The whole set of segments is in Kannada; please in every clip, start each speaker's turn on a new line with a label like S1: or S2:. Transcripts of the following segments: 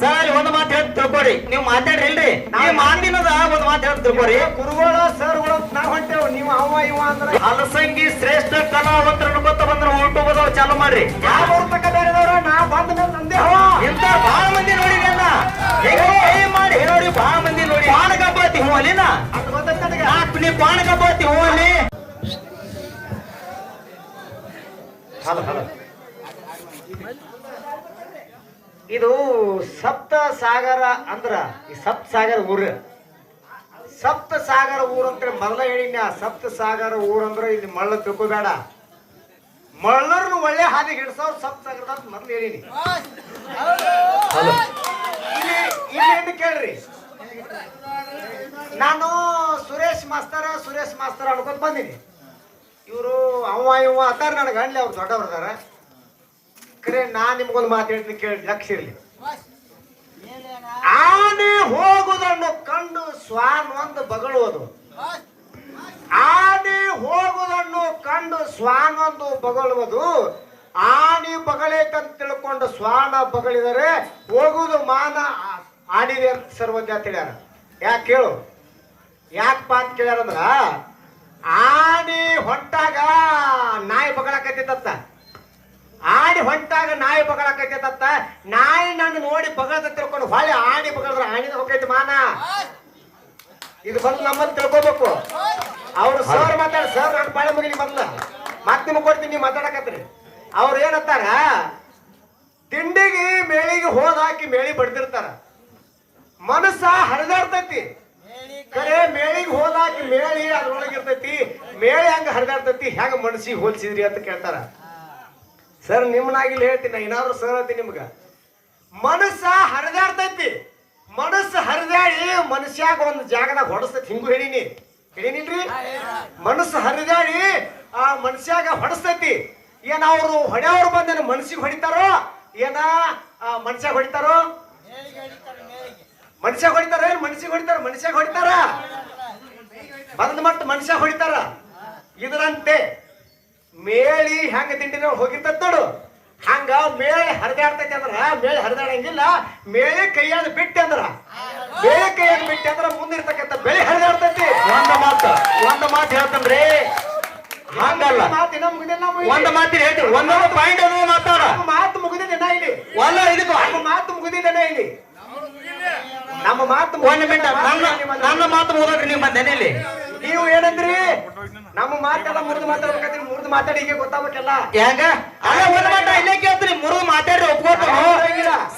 S1: ಸರ್ ಶ್ರೇಷ್ಠ ಒಂದ್ ಮಾತು ಹೇಳಿ ತಿಳ್ಕೊಡಿ. ನೀವು ಮಾತಿನದ ಒಂದ್ ಮಾತು ಹೇಳಿ ತಿಳ್ಕೊಡಿ.
S2: ಗುರುಗಳ ಸರ್ಗಳು ನಾವ್ ಹೊಂಟೇವ್ ನೀವು ಅವ ಇವ ಅಂದ್ರೆ?
S1: ಹಲಸಂಗಿ ಶ್ರೇಷ್ಠ ಕಲಾವಂತರ ಅನ್ಕೋತ ಬಂದ್ರ ಯೂಟ್ಯೂಬ್ ಚಾಲು ಮಾಡ್ರಿ. ಯಾವ
S2: ಬರ್ತಕ್ಕ ಬೇರೆದವ್ರ? ನಾ ಬಂದ ಮೇಲೆ ನಂದೇ. ಹವ
S1: ಇಂತ ಬಹಳ ಮಂದಿ ನೋಡಿ ಕೈ ಮಾಡಿ ಹೇಳೋರಿ ಬಹಳ ಮಂದಿ ನೋಡಿ. ಪಾನಕಬ್ಬಾತಿ ಹೂ ಅಲ್ಲಿನ
S2: ಅದು ಗೊತ್ತೈತೆ ನನಗೆ.
S1: ಹೂ ಅಲ್ಲಿ.
S2: ಹಲೋ ಹೂ ಅಲ್ಲಿ ಇದು ಸಪ್ತ ಸಾಗರ ಅಂದ್ರ, ಈ ಸಪ್ತ ಸಾಗರ ಊರು. ಸಪ್ತ ಸಾಗರ ಊರು ಅಂತ ಮೊದಲ ಹೇಳಿನ ಸಪ್ತ ಸಾಗರ ಊರು ಅಂದ್ರೆ ಇಲ್ಲಿ ಮಳ್ಳ ತಿಳ್ಕೋಬೇಡ. ಮಳ್ಳರ್ನು ಒಳ್ಳೆ ಹಾದಿ ಹಿಡ್ಸೋರು ಸಪ್ತ ಸಾಗರ ಅಂತ ಮೊದಲು ಹೇಳಿನಿ. ಇಲ್ಲಿ ಇಲ್ಲಿ ಕೇಳ್ರಿ? ನಾನು ಸುರೇಶ್ ಮಾಸ್ತರ ಸುರೇಶ್ ಮಾಸ್ತರ ಅನ್ಕೊಂಡ್ ಬಂದೀನಿ. ಇವರು ಅವ ಇವ ಅತ್ತಾರ ನನಗೆ ಗಂಡ್ಲಿ ಅವ್ರು ದೊಡ್ಡವ್ರು ಖರೆ ನಾ ನಿಮ್ಗೊಂದು ಮಾತು ಹೇಳ್ತೀನಿ ಕೇಳಿ ಲಕ್ಷ ಇರಲಿ. ಆನೆ ಹೋಗುವುದನ್ನು ಕಂಡು ಸ್ವಾನ್ ಒಂದು ಬಗಳುವುದು ಆನೆ ಹೋಗುವುದನ್ನು ಕಂಡು ಸ್ವಾನ್ ಒಂದು ಬಗಳುವುದು ಆನೆ ಅಂತ ತಿಳ್ಕೊಂಡು ಸ್ವಾನ ಬಗಳಿದರೆ ಹೋಗುವುದು ಮಾನ ಆಡಿದೆ ಅಂತ ಸರ್ವಜ್ಞ ತಿಳ್ಯಾರ ಯಾಕೆ ಕೇಳು? ಯಾಕಪ್ಪ ಅಂತ ಕೇಳ್ಯಾರಂದ್ರ ಆನೆ ಹೊಟ್ಟಾಗ ನಾಯಿ ಬಗಳಕತ್ತಿತ್ತ. ನಾಯಿ ತತ್ತ. ನಾಯಿ ನನ್ನ ನೋಡಿ ಬಗಳದ ತಿಳ್ಕೊಂಡು ಹೊಳೆ ಆಣಿ ಬಗಳದ್ರ ಆಣಿನ ಹೋಗೈತಿ ಮಾನ. ಇದು ಬಂದು ನಮ್ಮಲ್ಲಿ ತಿಳ್ಕೊಬೇಕು. ಅವ್ರು ಸರ್ ಮಾತಾಡ ಸರ್ ನನ್ನ ಬಾಳೆ ಮುಗಿಲಿ ಬಂದ್ಲ ಮತ್ತೆ ನಿಮ್ಗೆ ಕೊಡ್ತೀನಿ ನೀವು ಮಾತಾಡಕತ್ರಿ. ಅವ್ರು ಏನತ್ತಾರ ತಿಂಡಿಗೆ ಮೇಳಿಗೆ ಹೋದಾಕಿ ಹಾಕಿ ಮೇಳಿ ಬಡ್ದಿರ್ತಾರ. ಮನಸ್ಸ ಹರಿದಾಡ್ತೈತಿ. ಕರೆ ಮೇಳಿಗೆ ಹೋದಾಕಿ ಮೇಳಿ ಅದ್ರೊಳಗಿರ್ತೈತಿ. ಮೇಳಿ ಹಂಗ ಹರಿದಾಡ್ತೈತಿ. ಹೆಂಗ ಮನಸ್ಸಿಗೆ ಹೋಲ್ಸಿದ್ರಿ ಅಂತ ಕೇಳ್ತಾರ. ಸರ್ ನಿಮ್ಮನಾಗಿಲ್ಲ ಹೇಳ್ತೀನಿ ಏನಾದ್ರು ಸರ್ ಹೇಳ್ತೀನಿ ನಿಮ್ಗ. ಮನಸ್ಸ ಹರಿದಾಡ್ತೈತಿ. ಮನಸ್ಸು ಹರಿದಾಡಿ ಮನುಷ್ಯಾಗ ಒಂದು ಜಾಗದಾಗ ಹೊಡಸ್ತೈತಿ ಹಿಂಗೂ ಹೇಳಿನಿ ಹೇಳಿನಿಲ್ರಿ ಮನಸ್ಸು ಹರಿದಾಡಿ ಆ ಮನುಷ್ಯಾಗ ಹೊಡಸ್ತೈತಿ. ಏನ ಅವರು ಹೊಡೆಯವ್ರು ಬಂದೇನು ಮನ್ಸಿಗೆ ಹೊಡಿತಾರೋ? ಏನ ಆ ಮನುಷ್ಯಾಗ ಹೊಡಿತಾರೋ? ಮನುಷ್ಯ ಹೊಡಿತಾರ ಏನ್? ಮನ್ಸಿಗೆ ಹೊಡಿತಾರ ಮನುಷ್ಯಾಗ ಹೊಡಿತಾರ? ಬಂದ್ ಮಟ್ಟ ಮನುಷ್ಯ ಹೊಡಿತಾರ? ಇದರಂತೆ. ಮೇಳಿ ಹೆಂಗ ತಿಂಡಿನ ಹೋಗಿರ್ತದ ನೋಡು. ಹಂಗ ಮೇಳೆ ಹರಿದಾಡ್ತೈತಿ ಅಂದ್ರ ಮೇಳೆ ಹರಿದಾಡಂಗಿಲ್ಲ ಮೇಳೆ ಕೈಯಾದ ಬಿಟ್ಟೆ ಅಂದ್ರ. ಮೇಳಿ ಕೈಯಾದ ಬಿಟ್ಟೆ ಅಂದ್ರ ಮುಂದಿರ್ತಕ್ಕಂಥ ಬೆಳೆ ಹರಿದಾಡ್ತೈತಿ.
S1: ಒಂದ ಮಾತು ಒಂದ ಮಾತು ಹೇಳ್ತಂದ್ರಿ
S2: ಹಂಗಲ್ಲ. ಒಂದ
S1: ಮಾತಿನ ಹೇಳ್ತೀವಿ ಒಂದೊಂದು ಪಾಯಿಂಟ್ ಅದು ಮಾತಾಡ.
S2: ನಮ್ಮ ಮಾತು ಮುಗಿದಿದ್ದೇನ ಇಲ್ಲಿ.
S1: ಒಲ್ಲ ಇದಕ್ಕೆ.
S2: ಮಾತು ಮುಗಿದಿದ್ದೇನ ಇಲ್ಲಿ. ನಮ್ಮ ಮಾತು ಒಂದ್ ಮಿನಿಟ್ ನನ್ನ
S1: ಮಾತು ಮುಗಿದ್ರಿ ನಿಮ್ಮ ಮನೇಲಿ
S2: ನೀವು ಏನಂದ್ರಿ? ನಮ್ಮ ಮಾತೆಲ್ಲ ಮುರಿದು ಮಾತಾಡ್ಬೇಕಾದ್ರೆ ಮುರಿದು ಮಾತಾಡಿ ಗೊತ್ತಾಗ್ಬೇಕಲ್ಲ?
S1: ಹೆಂಗ ಅಲ್ಲ ಒಂದ್ ಮಾತ ಇಲ್ಲೇ ಕೇಳ್ತೀನಿ. ಮುರಿದು ಮಾತಾಡ್ರಿ ಒಪ್ಕೋತಾನು.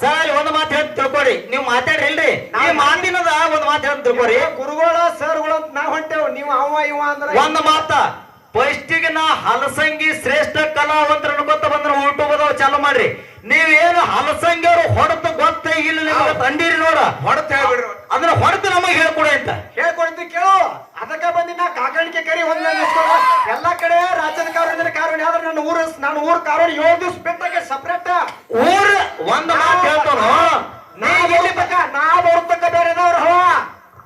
S1: ಸರ್ ಒಂದ್ ಮಾತು ಹೇಳಿ ತಿಳ್ಕೊರಿ ನೀವು ಮಾತಾಡ್ರಿ ಇಲ್ರಿ ಈ ಮಾತಿನದ ಒಂದ್ ಮಾತು ಹೇಳಿ ತಿಳ್ಕೊರಿ
S2: ಗುರುಗಳ ಸರ್ಗಳು ಅಂತ ನಾವ್ ಹೊಂಟೇವ್. ನೀವು ಅವ ಇವ ಅಂದ್ರೆ ಒಂದ್ ಮಾತ.
S1: ಫಸ್ಟಿಗೆ ನಾ ಹಲಸಂಗಿ ಶ್ರೇಷ್ಠ ಕಲಾವಂತರ ಅನ್ಕೋತ ಬಂದ್ರ ಯೂಟ್ಯೂಬ್ ಚಾಲು ಮಾಡ್ರಿ. ನೀವೇನು ಹಲಸಂಗಿ ಅವ್ರು ಹೊಡೆತ ಗೊತ್ತೇ ಇಲ್ಲ ನಿಮಗೆ ತಂದಿರಿ ನೋಡ.
S2: ಹೊಡೆತ ಹೇಳ್ಬಿಡ್ರಿ.
S1: ಅಂದ್ರೆ ಹೊಡೆದು ನಮಗೆ ಹೇಳ್ಕೊಡಿ ಅಂತ.
S2: ಹೇಳ್ಕೊಡ್ತೀವಿ ಕೇಳು. ಅದಕ್ಕ ಬಂದಿನ ಕಾಕಾಣಿಕೆ ಕರಿ ಒಂದ್ ಎಲ್ಲಾ ಕಡೆ ರಾಜ್ಯದ ಕಾರಣ ಕಾರಣ ಯಾವ್ದ್ರ ನನ್ನ ಊರ ನಾನು ಊರ್ ಕಾರಣ ಏಳು ದಿವಸ ಬಿಟ್ಟಾಗ ಸಪ್ರೇಟ್
S1: ಊರ್? ಒಂದ್ ಮಾತು ಹೇಳ್ತಾನ.
S2: ನಾ ಬರ್ತಕ್ಕ ನಾ ಬರ್ತಕ್ಕ ಬೇರೆದವ್ರ ಹವ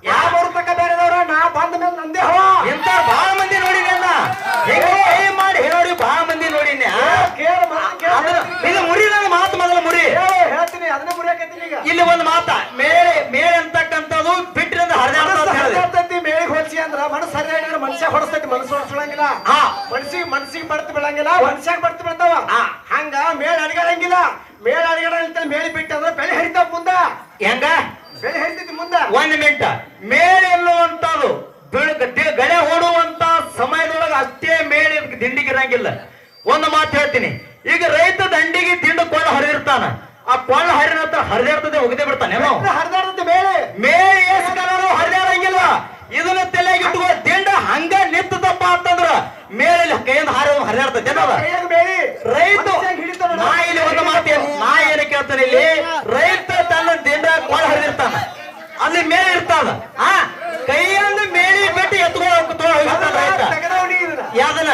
S1: ಯಾವ
S2: ಬರ್ತಕ್ಕ ಬೇರೆದವ್ರ? ನಾ ಬಂದ ಮೇಲೆ ನಂದೇ ಹವ
S1: ಇಂತ ಬಹಳ ಮಂದಿ ನೋಡಿನಿ ಅಣ್ಣ ಮಾಡಿ ಹೇಳೋರಿ ಬಹಳ ಮಂದಿ ನೋಡಿನಿ
S2: ಇದು
S1: ಮುರಿ ನನ್ನ ಮಾತು ಮೊದಲ ಮುರಿ.
S2: ಹೇಳು, ಹೇಳ್ತೀನಿ ಅದನ್ನ ಮುರಿಯಾಕತ್ತೀನಿ ಈಗ.
S1: ಇಲ್ಲಿ ಒಂದ್ ಮಾತ.
S2: ಹೊಡಸ್ತೈತಿ ಮನಸ್ಸು ಹೊಡ್ಸಳಂಗಿಲ್ಲ ಮನ್ಸಿಗೆ ಮನ್ಸಿಗೆ ಬರ್ತ ಬೀಳಂಗಿಲ್ಲ. ಮನುಷ್ಯಾಗ ಬರ್ತ ಬೀಳ್ತಾವ. ಹಂಗ ಮೇಳ ಅಡಿಗಾಡಂಗಿಲ್ಲ. ಮೇಲ್ ಅಡಿಗಾಡ ಮೇಳಿ ಬಿಟ್ಟ ಅಂದ್ರೆ ಬೆಳೆ ಹರಿತಾವ ಮುಂದ.
S1: ಹೆಂಗ?
S2: ಬೆಳೆ ಹರಿತೈತಿ ಮುಂದ.
S1: ಒಂದ್ ಮಿನಿಟ್ ಮೇಳೆ ಎನ್ನುವಂತದ್ದು ಬೆಳಗ್ಗೆ ದಿ- ಗಳೆ ಓಡುವಂತ ಸಮಯದೊಳಗೆ ಅಷ್ಟೇ ಮೇಳೆ ದಿಂಡಿಗಿರಂಗಿಲ್ಲ ಒಂದು ಮಾತು ಹೇಳ್ತೀನಿ. ಈಗ ರೈತ ದಂಡಿಗೆ ದಿಂಡು ಕೊಳ್ಳ ಹರಿದಿರ್ತಾನ. ಆ ಕೊಳ್ಳ ಹರಿದ ಹರಿದಿರ್ತದೆ ಒಗದೆ ಬಿಡ್ತಾನೆ
S2: ಹರಿದಾಡ್ತದೆ ಮೇಳೆ.
S1: ಮೇಳೆ ಏಸ್ಕರನು ಹರಿದಾಡಂಗಿಲ್ಲ ಇದನ್ನ ತಲೆಯಾಗಿ ಇಟ್ಕೋ ದಿಂಡ ಹಂಗ ನಿಂತದಪ್ಪ ಅಂತಂದ್ರ ಮೇಳೆ ಕೈಯಿಂದ ಹಾರಿ
S2: ಹರಿದಾಡ್ತದೆ ಮೇಳಿ
S1: ರೈತ
S2: ನಾ ಇಲ್ಲಿ ಒಂದು ಮಾತೇನು ನಾ
S1: ಏನ ಕೇಳ್ತಾನೆ ಇಲ್ಲಿ? ರೈತ ತನ್ನ ದಿಂಡ ಕೊಳ ಹರಿದಿರ್ತಾನ. ಅಲ್ಲಿ ಮೇಳೆ ಇರ್ತಾನ. ಆ? ಕೈಯಿಂದ ಮೇಳಿ ಬಿಟ್ಟು ಎತ್ಕೊಂಡು ರೈತ. ಯಾವ್ದನ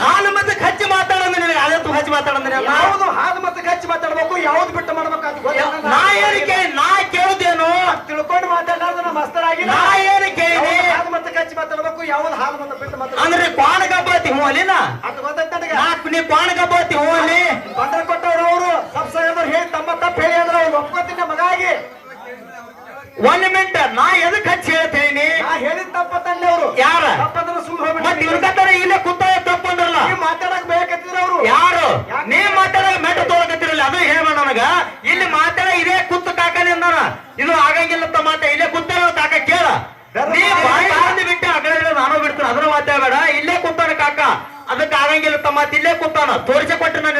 S1: ಹಾಲು ಮತ್ತೆ ಹಚ್ಚಿ ಮಾತಾಡಂದ ನಿನಗೆ. ಅದತ್ತು ಹಚ್ಚಿ ಮಾತಾಡಂದ ಯಾವುದು
S2: ಹಾಲು ಮತ್ತೆ ಕಚ್ಚಿ ಮಾತಾಡ್ಬೇಕು ಯಾವ್ದು ಬಿಟ್ಟು ಮಾಡ್ಬೇಕು. ನಾ ಏನು ಕೇಳಿ
S1: ನಾ ಕೇಳುದೇನು
S2: ತಿಳ್ಕೊಂಡು ಮಾತಾಡೋದು ನಮ್ಮ ಮಸ್ತರ್ ನಾ
S1: ಏನು ಕೇಳಿನಿ ಯಾವ್ದು
S2: ಹಾಲು ಮತ್ತೆ ಕಚ್ಚಿ ಮಾತಾಡ್ಬೇಕು ಯಾವ್ದು ಹಾಲು ಮತ್ತೆ ಬಿಟ್ಟು ಮಾತಾಡ್ಬೇಕು. ಅಂದ್ರೆ ಪಾನಕ
S1: ಬೋತಿ ಹೋಲಿನ
S2: ಅದು ಗೊತ್ತೈತೆ ನನಗೆ.
S1: ನಾಲ್ಕು ನೀ ಪಾಣಗ ಹೋಲಿ
S2: ಕೊಟ್ಟವ್ರು ಅವರು. ಸಬ್ ಹೇಳಿ ತಮ್ಮ ತಪ್ಪು ಹೇಳಿ ಅಂದ್ರೆ ಅವ್ರು ಒಪ್ಕೋತೀನಿ ಮಗಾಗಿ.
S1: ಒಂದ್ ಮಿನಿಟ್ ನಾ ಎದಕ್ ಹಚ್ಚಿ ಹೇಳ್ತೀನಿ?
S2: ನಾ ಹೇಳಿದ ತಪ್ಪ ತಂದೆ ಅವರು.
S1: ಯಾರ?
S2: ತಪ್ಪಂದ್ರ ಸುಮ್ಮನೆ ಹೋಗ್ಬಿಡಿ. ಮತ್ತೆ ಇರ್ಕತ್ತಾರೆ
S1: ಇಲ್ಲೇ ಕೂತ ತಪ್ಪಂದ್ರಲ್ಲ
S2: ನೀವ್ ಮಾತಾಡಕ್ ಬೇಕತ್ತಿದ್ರ ಅವರು.
S1: ಯಾರು? ನೀ ಮಾತಾಡ ಮೆಟ್ಟ ತೋಳಕತ್ತಿರಲ್ಲ ಅದು ಹೇಳ ನನಗ ಇಲ್ಲಿ ಮಾತಾಡ ಇದೇ ಕುತ್ತು ಕಾಕ ನಿಂದಾನ ಇದು ಆಗಂಗಿಲ್ಲ ಅಂತ ಮಾತ ಇಲ್ಲೇ ಕುತ್ತ ಕಾಕ ಕೇಳ.
S2: ನೀ ಬಾಯಿ
S1: ಬಿಟ್ಟೆ ಅಗಲ ನಾನು ಬಿಡ್ತೀನಿ ಅದನ್ನ ಮಾತಾಡಬೇಡ. ಆಗಂಗಿಲ್ಲ ತಮ್ಮ ಇಲ್ಲೇ ಕೂತಾನ ತೋರಿಸಿ ಕೊಟ್ಟು ನಾನು.